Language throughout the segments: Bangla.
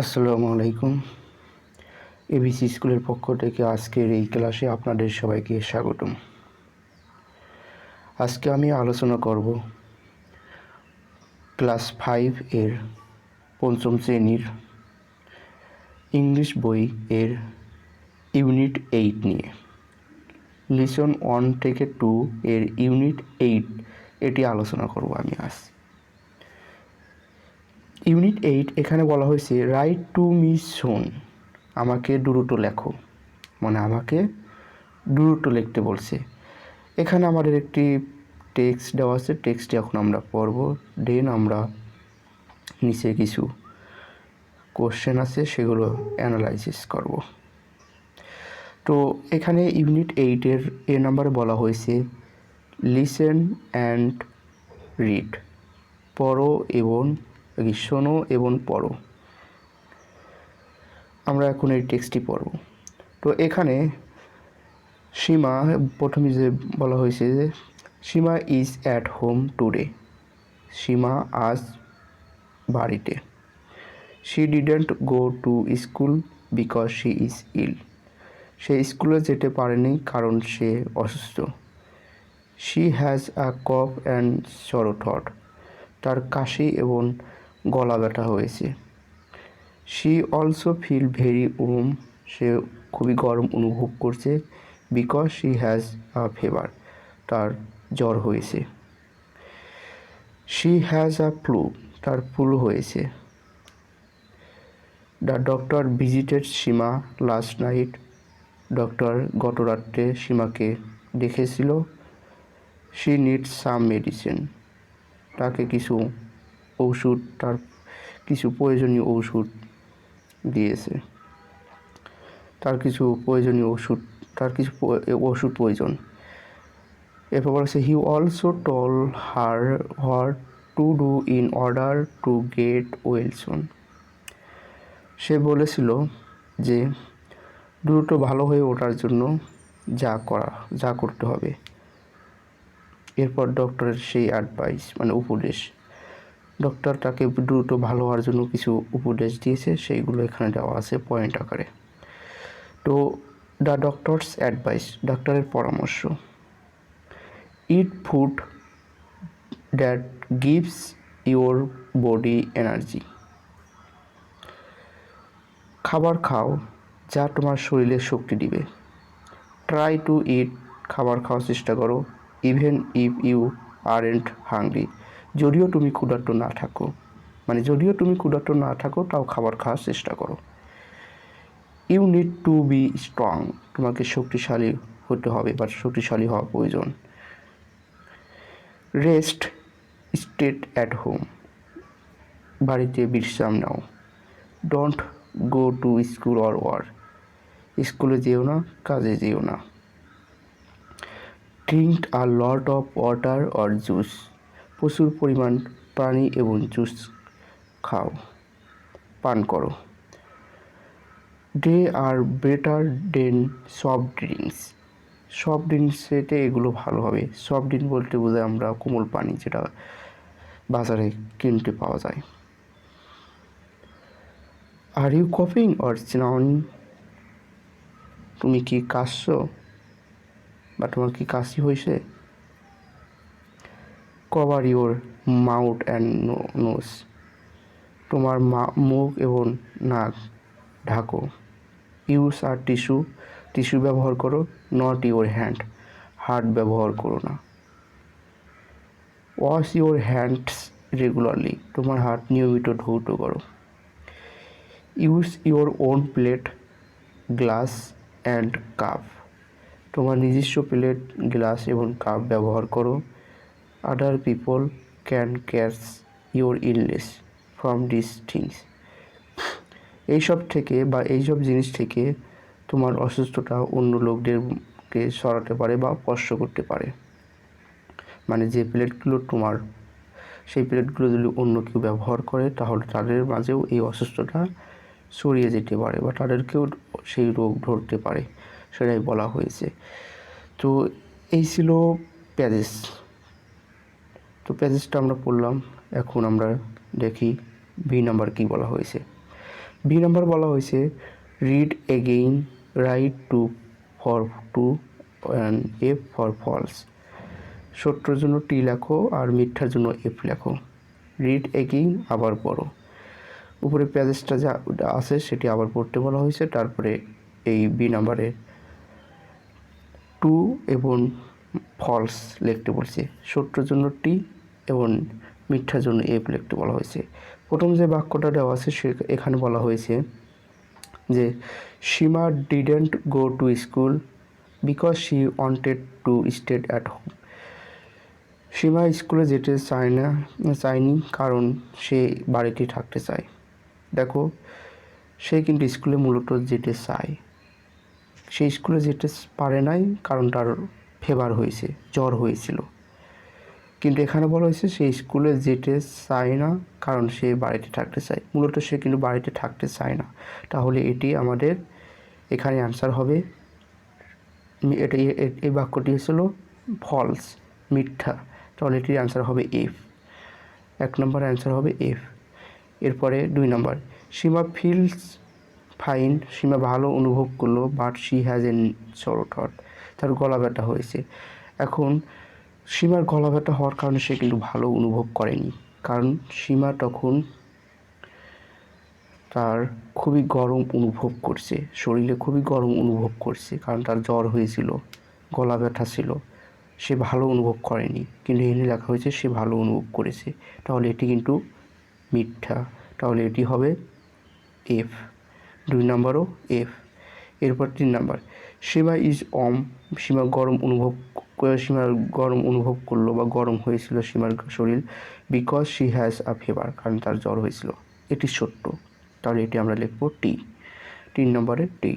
আসসালামু আলাইকুম। এবিসি স্কুলের পক্ষ থেকে আজকের এই ক্লাসে আপনাদের সবাইকে স্বাগতম। আজকে আমি আলোচনা করব ক্লাস ফাইভ এর পঞ্চম শ্রেণির ইংলিশ বই এর ইউনিট এইট নিয়ে। লিসন ওয়ান থেকে টু এর ইউনিট এইট এটি আলোচনা করব আমি আজ। ইউনিট এইট এখানে বলা হয়েছে রাইট টু মি সোন আমাকে দ্রুত লেখো। মানে আমাকে দ্রুত লিখতে বলছে। এখানে আমাদের একটি টেক্সট দেওয়া আছে। টেক্সটটি এখন আমরা পড়ব দেন আমরা নিচে কিছু কোশ্চেন আছে, সেগুলো অ্যানালাইসিস করব। তো এখানে ইউনিট এইটের এ নাম্বারে বলা হয়েছে লিসেন অ্যান্ড রিড পড়ো এবং কি শোনো এবং পড়ো। আমরা এখন এই টেক্সটটি পড়ব। তো এখানে সীমা প্রথমে যে বলা হয়েছে যে Seema is at home today. Seema আজ বাড়িতে। She didn't go to school because she is ill. সে স্কুলে যেতে পারেনি কারণ সে অসুস্থ। She has a cough and sore thought. তার কাশি এবং গলা ব্যথা হয়েছে। She also feel very warm সে খুবই গরম অনুভব করছে because she has a fever তার জ্বর হয়েছে। শি হ্যাজ আ ফ্লু তার ফ্লু হয়েছে। The doctor visited Seema last night doctor গত রাত্রে সীমাকে দেখেছিল। শি নিড সাম মেডিসিন তাকে কিছু ওষুধ, তার কিছু প্রয়োজনীয় ওষুধ দিয়েছে। তার কিছু প্রয়োজনীয় ওষুধ, তার কিছু ওষুধ প্রয়োজন। এরপর বলেছে he also told her what to do in order to get well soon সে বলেছিল যে, দ্রুত ভালো হয়ে ওঠার জন্য যা করা, যা করতে হবে। এরপর ডক্টরের সেই অ্যাডভাইস মানে উপদেশ ডক্টর তাকে দ্রুত ভালো হওয়ার জন্য কিছু উপদেশ দিয়েছে, সেইগুলো এখানে দেওয়া আছে পয়েন্ট আকারে। তো দ্য ডক্টরস অ্যাডভাইস ডাক্তারের পরামর্শ। Eat food that gives your body energy খাবার খাও যা তোমার শরীরে শক্তি দিবে। ট্রাই টু ইট খাবার খাওয়ার চেষ্টা করো। Even if you aren't hungry যদিও তুমি ক্ষুধার্ত না থাকো মানে যদিও তুমি ক্ষুধার্ত না থাকো, তাও খাবার খাওয়ার চেষ্টা করো। You need to be strong তোমাকে শক্তিশালী হতে হবে বা শক্তিশালী হওয়া প্রয়োজন। রেস্ট স্টেট অ্যাট হোম বাড়িতে বিশ্রাম নাও। Don't go to school or work স্কুলে যেও না, কাজে যেও না। Drink a lot of water or juice প্রচুর পরিমাণ পানি এবং জুস খাও। পান করো। They are better than soft drinks. Soft ড্রিঙ্কসেতে এগুলো ভালো হবে। সফট ড্রিঙ্ক বলতে বোঝায় আমরা কোমল পানি যেটা বাজারে কিনতে পাওয়া যায়। আর ইউ কপিং অর স্নাউন তুমি কি কাশছো? বা তোমার কি কাশি হয়েছে? Cover your mouth and nose তোমার মুখ এবং নাক ঢাকো। ইউজ আর টিস্যু টিস্যু ব্যবহার করো নট ইউর হ্যান্ড হাত ব্যবহার করো না। ওয়াশ ইউর হ্যান্ডস রেগুলারলি তোমার হাত নিয়মিত ধৌত করো। Use your own plate glass and cup তোমার নিজস্ব প্লেট গ্লাস এবং কাপ ব্যবহার করো। Other people can catch your illness from this things এইসব থেকে বা এইসব জিনিস থেকে তোমার অসুস্থতা অন্য লোকদেরকে সরাতে পারে বা স্পর্শ করতে পারে। মানে যে প্লেটগুলো তোমার, সেই প্লেটগুলো যদি অন্য কেউ ব্যবহার করে, তাহলে তাদের মাঝেও এই অসুস্থতা ছড়িয়ে যেতে পারে বা তাদেরকেও সেই রোগ ধরতে পারে, সেটাই বলা হয়েছে। তো এই ছিল প্যারিস। তো প্যারিসটা আমরা পড়লাম। এখন আমরা দেখি বি নাম্বার কী বলা হয়েছে। বি নাম্বার বলা হয়েছে read again write T for true and F for false সত্যর জন্য টি লেখো আর মিথ্যার জন্য এফ লেখো। রিড এগেইন আবার পড়ো। উপরে প্যাজেসটা যা আছে সেটি আবার পড়তে বলা হয়েছে। তারপরে এই বি নাম্বারে টু এবং ফলস লিখতে বলছে। সত্যর জন্য টি এবং মিথ্যার জন্য এফ লিখতে বলা হয়েছে। প্রথম যে বাক্যটা দেওয়া আছে, সে এখানে বলা হয়েছে যে Seema didn't go to school because she wanted to stay at home Seema স্কুলে যেতে চায় না, চায়নি, কারণ সে বাড়িতে থাকতে চায়। দেখো, সে কিন্তু স্কুলে মূলত যেতে চায়। সে স্কুলে যেতে পারে নাই, কারণ তার ফেভার হয়েছে, জ্বর হয়েছিল। কিন্তু এখানে বলা হয়েছে সে স্কুলে যেতে চায় না, কারণ সে বাড়িতে থাকতে চায়। মূলত সে কিন্তু বাড়িতে থাকতে চায় না। তাহলে এটি আমাদের এখানে অ্যান্সার হবে। এটা এই বাক্যটি হচ্ছিল ফলস মিথ্যা। তাহলে এটির অ্যান্সার হবে এফ এক নম্বর অ্যান্সার হবে এফ এরপরে দুই নম্বর। সীমা ফিলস ফাইন সীমা ভালো অনুভব করল but she has an sore thought তার গলা ব্যথা হয়েছে। এখন সীমার গলা ব্যথা হওয়ার কারণে সে কিন্তু ভালো অনুভব করেনি। কারণ সীমা তখন তার খুবই গরম অনুভব করছে। শরীরে খুবই গরম অনুভব করছে, কারণ তার জ্বর হয়েছিল গলা ব্যথা ছিল। সে ভালো অনুভব করেনি, কিন্তু এনে লেখা হয়েছে সে ভালো অনুভব করেছে। তাহলে এটি কিন্তু মিথ্যা। তাহলে এটি হবে এফ, দুই নাম্বারও এফ। এরপর তিন নাম্বার, সীমা ইজ অম, সীমা গরম অনুভব সীমার গরম অনুভব করল বা গরম হয়েছিল সীমার শরীর because she has a fever কারণ তার জ্বর হয়েছিল। এটি সত্য। তাহলে এটি আমরা লিখব টি তিন নম্বরে টি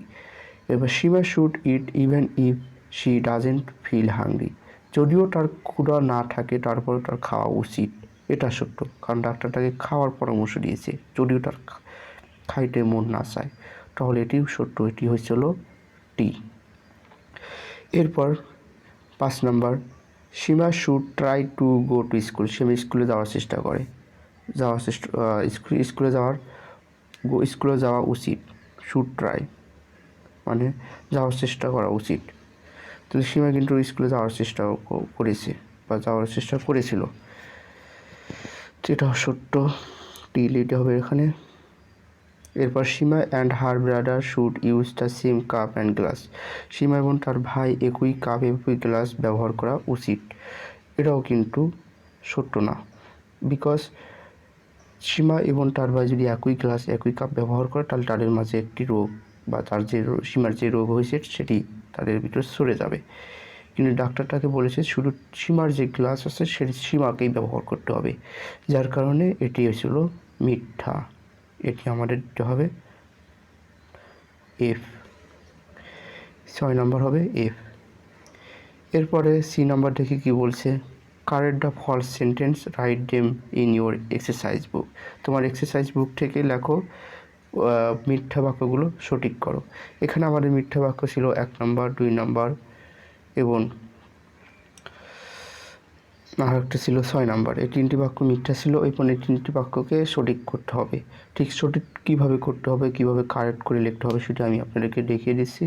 এবার Seema should eat even if she doesn't feel hungry যদিও তার ক্ষুধা না থাকে তারপরে তার খাওয়া উচিত। এটা সত্য, কারণ ডাক্তার তাকে খাওয়ার পরামর্শ দিয়েছে। যদিও তার খাইতে মন না চায়। তাহলে এটিও সত্য, এটি হয়েছিল টি এরপর পাঁচ নম্বর, Seema should try to go to school Seema স্কুলে যাওয়ার চেষ্টা করে। যাওয়ার চেষ্টা স্কুলে যাওয়ার, গো, স্কুলে যাওয়া উচিত। শুড ট্রাই মানে যাওয়ার চেষ্টা করা উচিত। তাহলে সীমা কিন্তু স্কুলে যাওয়ার চেষ্টা করেছে বা যাওয়ার চেষ্টা করেছিল। যেটা সত্য। টি লিটে হবে এখানে। এরপর Seema and her brother should use the same cup and glass Seema এবং তার ভাই একই কাপ একই গ্লাস ব্যবহার করা উচিত। এটাও কিন্তু সত্য না। বিকজ সীমা এবং তার ভাই যদি একই গ্লাস একই কাপ ব্যবহার করে, তাহলে তাদের মাঝে একটি রোগ বা তার যে সীমার যে রোগ হয়েছে, সেটি তাদের ভিতরে সরে যাবে। কিন্তু ডাক্তারটাকে বলেছে, শুধু সীমার যে গ্লাস আছে, সেটি সীমাকেই ব্যবহার করতে হবে। যার কারণে এটি হয়েছিল মিথ্যা। এটি আমাদের দিতে হবে। এফ ছয় নম্বর হবে এফ এরপরে সি নাম্বার দেখি কি বলছে? Correct the false sentence write them in your exercise book তোমার এক্সারসাইজ বুক থেকে লেখো মিথ্যা বাক্যগুলো সঠিক করো। এখানে আমাদের মিথ্যা বাক্য ছিল এক নম্বর, দুই নম্বর এবং আর একটা ছিল ছয় নাম্বার। এই তিনটি বাক্য মিথ্যা ছিল এই এই তিনটি বাক্যকে সঠিক করতে হবে। ঠিক সঠিক কীভাবে করতে হবে, কীভাবে কারেক্ট করে লিখতে হবে সেটা আমি আপনাদেরকে দেখিয়ে দিচ্ছি।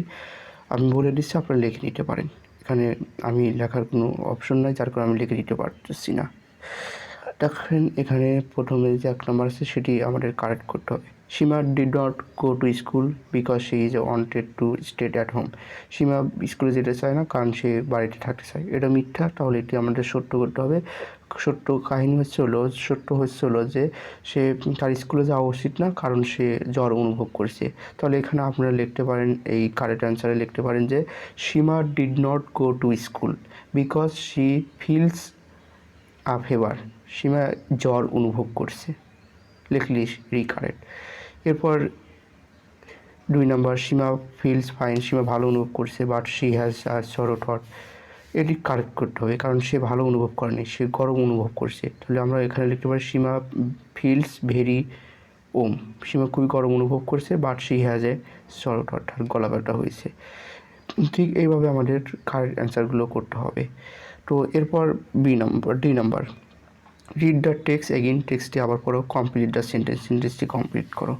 আমি বলে দিচ্ছি, আপনারা লিখে নিতে পারেন। এখানে আমি লেখার কোনো অপশন নাই, যার কারণে আমি লিখে দিতে পারতেছি না। দেখেন এখানে প্রথমে যে এক নম্বর আছে, সেটি আমাদের কারেক্ট করতে হবে। Seema did not go to school because she is wanted to stay at home Seema স্কুলে যেতে চায় না, কারণ সে বাড়িতে থাকতে চায়। এটা মিথ্যা, তাহলে এটি আমাদের সত্য করতে হবে। সত্য কাহিনী হচ্ছে হলো, সত্য হচ্ছে হলো যে সে তার স্কুলে যাওয়া উচিত না, কারণ সে জ্বর অনুভব করছে। তাহলে এখানে আপনারা লিখতে পারেন, এই কারেক্ট অ্যান্সারে লিখতে পারেন যে, Seema did not go to school because she feels a fever Seema জ্বর অনুভব করছে। লিখলি রিকারেক্ট এরপর দুই নম্বর, সীমা ফিলস ফাইন সীমা ভালো অনুভব করছে বাট শি হ্যাজ সরো থট এটি কারেক্ট করতে হবে, কারণ সে ভালো অনুভব করেনি, সে গরম অনুভব করছে। তাহলে আমরা এখানে লিখতে পারি সীমা ফিলস ভেরি ওম সীমা খুবই গরম অনুভব করছে বাট শি হ্যাজ এ সরো থট তার গলা ব্যথা হয়েছে। ঠিক এইভাবে আমাদের কারেক্ট অ্যান্সারগুলো করতে হবে। তো এরপর B number, D number. Read the text again টেক্সটটি আবার পড়ো কমপ্লিট দ্য সেন্টেন্স সেন্টেন্সটি কমপ্লিট করো।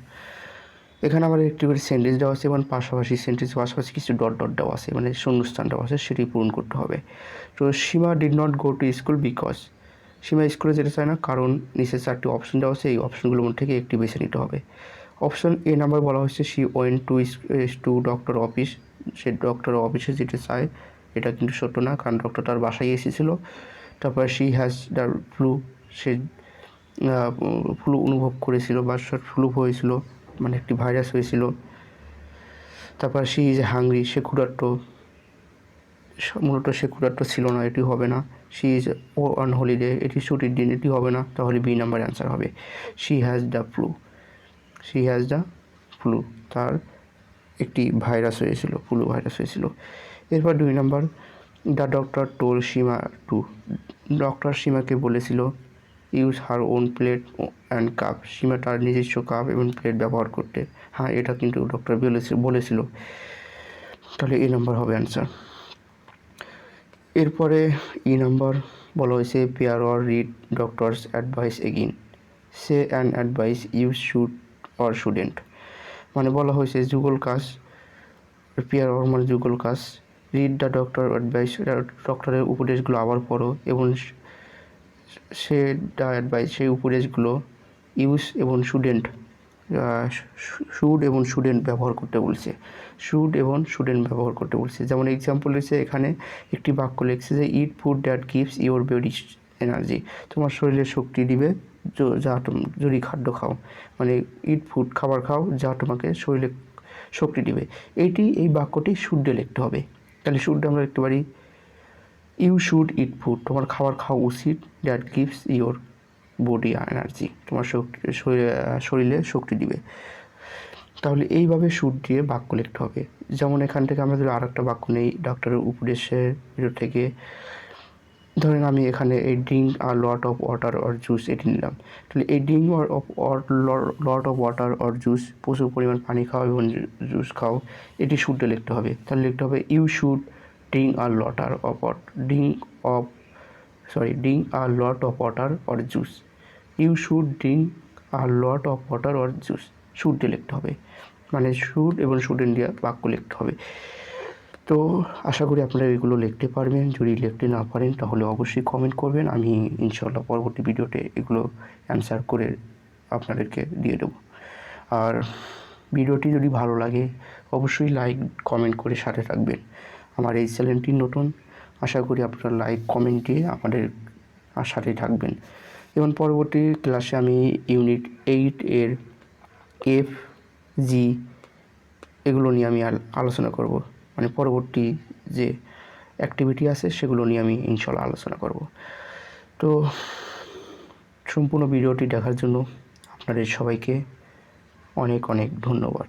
এখানে আমার একটি করে সেন্টেন্স দেওয়া আছে এবং পাশাপাশি সেন্টেন্স পাশাপাশি কিছু ডট ডট দেওয়া আছে মানে শূন্যস্থান দেওয়া আছে, সেটি পূরণ করতে হবে। তো Seema did not go to school because Seema স্কুলে যেতে চায় না, কারণ নিচে চারটি অপশন দেওয়া আছে, এই অপশনগুলোর মধ্যে থেকে একটি বেছে নিতে হবে। অপশন এ নাম্বার বলা হচ্ছে she went to to doctor office say doctor অফিসে যেতে চায়, এটা কিন্তু সত্য না, কারণ ডক্টর তার বাসায় এসেছিল, তারপর শি হ্যাজ দ্য ফ্লু সে ফ্লু অনুভব করেছিল বা ফ্লু হয়েছিল মানে একটি ভাইরাস হয়েছিল। তারপর সি ইজ হাংরি সে ক্ষুধার্ত। মূলত সে ক্ষুধার্ত ছিল না, এটি হবে না। She is O on holiday, এটি ছুটির দিন, এটি হবে না। তাহলে বি নাম্বার অ্যান্সার হবে। She has the flu. She has the flu. তার একটি ভাইরাস হয়েছিল, ফ্লু ভাইরাস হয়েছিল। এরপর দুই number, the doctor told Seema to. Doctor সীমাকে বলেছিল use her own plate and cup Seema তার নিজস্ব কাপ এবং প্লেট ব্যবহার করতে। হ্যাঁ এটা কিন্তু ডক্টর বলেছিল তাহলে এই নাম্বার হবে অ্যান্সার এরপরে ই নাম্বার বলা হয়েছে pair or read doctor's advice again say and advice you should or shouldn't মানে বলা হয়েছে, যুগল কাজ পেয়ার অর মানে যুগল কাজ রিড দ্য ডক্টর অ্যাডভাইস ডক্টরের উপদেশগুলো আবার পড়ো এবং সে অ্যাডভাইস সেই উপদেশগুলো ইউজ এবং স্টুডেন্ট শুড এবং স্টুডেন্ট ব্যবহার করতে বলছে। শুড এবং স্টুডেন্ট ব্যবহার করতে বলছে। যেমন এক্সাম্পল হচ্ছে এখানে একটি বাক্য লিখছে যে eat food that gives your body energy তোমার শরীরে শক্তি দিবে, যা তুমি, যদি খাদ্য খাও। মানে ইট ফুড খাবার খাও, যা তোমাকে শরীরে শক্তি দিবে। এইটি এই বাক্যটি শুডে লিখতে হবে। তাহলে শুডে আমরা লিখতে পারি ইউ শুড ইট ফুড তোমার খাবার খাওয়া উচিত that gives your body energy তোমার শক্তি, শরীরে শক্তি দিবে। তাহলে এইভাবে সুর দিয়ে বাক্য লিখতে হবে। যেমন এখান থেকে আমরা যদি আর একটা বাক্য নেই ডক্টরের উপদেশের ভিতর থেকে। ধরেন আমি এখানে এই drink a lot of water or juice এটি নিলাম। তাহলে এই drink of lot of water or juice প্রচুর পরিমাণ পানি খাও এবং জুস খাও, এটি শুডে লিখতে হবে। তাহলে লিখতে হবে you should drink a lot of drink of sorry drink a lot of water or juice you should drink a lot of water or juice should দিয়ে লিখতে হবে মানে শুড এবং শুড ইন্ডিয়া বাক্য লিখতে হবে তো আশা করি আপনারা এগুলো লিখতে পারবেন। যদি লিখতে না পারেন, তাহলে অবশ্যই কমেন্ট করবেন। আমি ইনশাল্লাহ পরবর্তী ভিডিওতে এগুলো অ্যান্সার করে আপনাদেরকে দিয়ে দেবো। আর ভিডিওটি যদি ভালো লাগে, অবশ্যই লাইক কমেন্ট করে সাথে থাকবেন। আমার এই চ্যানেলটি নতুন, আশা করি আপনারা লাইক কমেন্ট দিয়ে আমাদের সাথে থাকবেন। এবং পরবর্তী ক্লাসে আমি ইউনিট এইট এর এফ জি এগুলো নিয়ে আমি আলোচনা করব। মানে পরবর্তী যে অ্যাক্টিভিটি আছে সেগুলো নিয়ে আমি ইনশাল্লাহ আলোচনা করব। তো সম্পূর্ণ ভিডিওটি দেখার জন্য আপনাদের সবাইকে অনেক অনেক ধন্যবাদ।